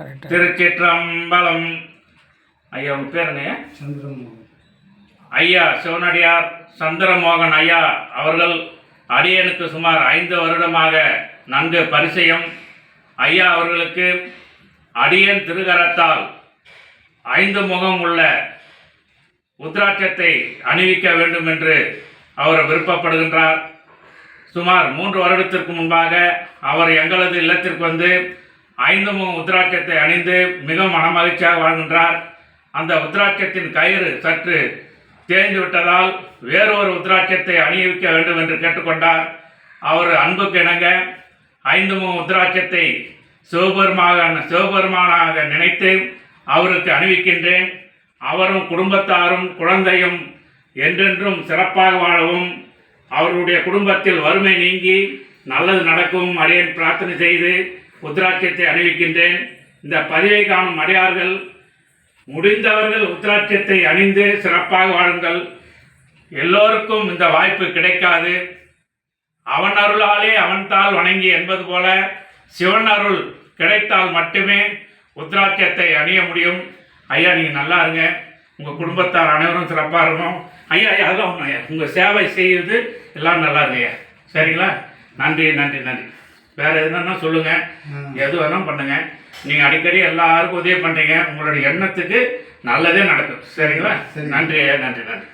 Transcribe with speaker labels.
Speaker 1: திருச்சிற்றம்பலம். ஐயா உங்க பேர்
Speaker 2: சந்திரமோகன்.
Speaker 1: ஐயா சிவனடியார் சந்திரமோகன் ஐயா அவர்கள் அடியனுக்கு சுமார் ஐந்து வருடமாக நன்கு பரிசயம் ஐயா அவர்களுக்கு அடியன் திருகரத்தால் ஐந்து முகம் உள்ள உத்ராட்சத்தை அணிவிக்க வேண்டும் என்று அவர் விருப்பப்படுகின்றார். சுமார் மூன்று வருடத்திற்கு முன்பாக அவர் எங்களது இல்லத்திற்கு வந்து ஐந்து உத்ராட்சத்தை அணிந்து மிக மனமகிழ்ச்சியாக வாழ்கின்றார். அந்த உத்ராட்சத்தின் கயிறு சற்று தேய்ந்து விட்டதால் வேறொரு உத்ராட்சத்தை அணிவிக்க வேண்டும் என்று கேட்டுக்கொண்டார். அவர் அன்புக்கு இணங்க ஐந்து உத்ராட்சத்தை சிவபெருமாக சிவபெருமானாக நினைத்து அவருக்கு அணிவிக்கின்றேன். அவரும் குடும்பத்தாரும் குழந்தையும் என்றென்றும் சிறப்பாக வாழவும் அவருடைய குடும்பத்தில் வறுமை நீங்கி நல்லது நடக்கும் அடியேன் பிரார்த்தனை செய்து உத்ராட்சியத்தை அணிவிக்கின்றேன் இந்த பதிவை காணும் அடியார்கள் முடிந்தவர்கள் உத்ராட்சியத்தை அணிந்து சிறப்பாக வாழுங்கள். எல்லோருக்கும் இந்த வாய்ப்பு கிடைக்காது. அவன் அருளாலே அவன்தால் வணங்கி என்பது போல சிவன் அருள் கிடைத்தால் மட்டுமே உத்ராட்சியத்தை அணிய முடியும். ஐயா நீங்கள் நல்லா இருங்க. உங்கள் குடும்பத்தார் அனைவரும் சிறப்பாக இருக்கணும். ஐயா ஐயா அதெல்லாம் ஒன்றும் ஐயா. உங்கள் சேவை செய்வது எல்லாம் நல்லா இருங்க ஐயா. சரிங்களா? நன்றி நன்றி நன்றி. வேறு எதுனா சொல்லுங்கள் எது வேணாலும் பண்ணுங்கள் நீங்கள் அடிக்கடி எல்லாருக்கும் உதவி பண்ணுறீங்க உங்களுடைய எண்ணத்துக்கு நல்லதே நடக்கும். சரிங்களா?
Speaker 2: சரி.
Speaker 1: நன்றி ஐயா நன்றி நன்றி.